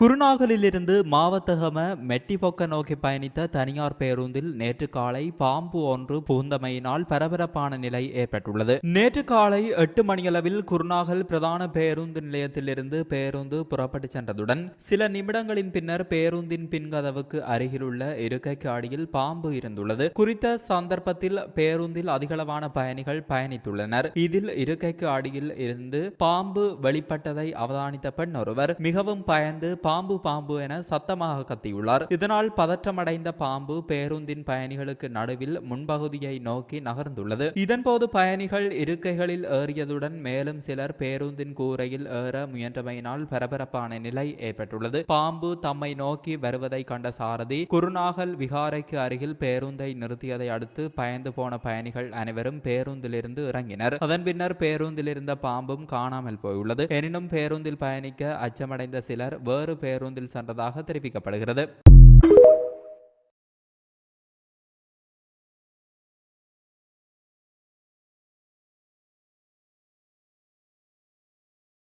குருநாகலிலிருந்து மாவத்தகம மெட்டிபொக்க நோக்கி பயணித்த தனியார் பேருந்தில் நேற்று காலை பாம்பு ஒன்று புகுந்தமையினால் பரபரப்பான நிலை ஏற்பட்டுள்ளது. நேற்று காலை எட்டு மணியளவில் குருநாகல் பிரதான பேருந்து நிலையத்திலிருந்து பேருந்து புறப்பட்டு சென்றதுடன் சில நிமிடங்களின் பின்னர் பேருந்தின் பின்கதவுக்கு அருகிலுள்ள இருக்கைக்கு அடியில் பாம்பு இருந்துள்ளது. குறித்த சந்தர்ப்பத்தில் பேருந்தில் அதிகளவான பயணிகள் பயணித்துள்ளனர். இதில் இருக்கைக்கு அடியில் இருந்து பாம்பு வெளிப்பட்டதை அவதானித்த பெண் ஒருவர் மிகவும் பயந்து பாம்பு பாம்பு என சத்தமாக கத்தியுள்ளார். இதனால் பதற்றமடைந்த பாம்பு பேருந்தின் பயணிகளுக்கு நடுவில் முன்பகுதியை நோக்கி நகர்ந்துள்ளது. இதன்போது பயணிகள் இருக்கைகளில் ஏறியதுடன் மேலும் சிலர் பேருந்தின் கூரையில் ஏற முயன்றமையினால் பரபரப்பான நிலை ஏற்பட்டுள்ளது. பாம்பு தம்மை நோக்கி வருவதை கண்ட சாரதி குருநாகல் விகாரைக்கு அருகில் பேருந்தை நிறுத்தியதை அடுத்து பயந்து போன பயணிகள் அனைவரும் பேருந்திலிருந்து இறங்கினர். அதன் பின்னர் பேருந்தில் இருந்த பாம்பும் காணாமல் போயுள்ளது. எனினும் பேருந்தில் பயணிக்க அச்சமடைந்த சிலர் வேறு பேருந்தில் சென்றதாக தெரிவிக்கப்படுகிறது.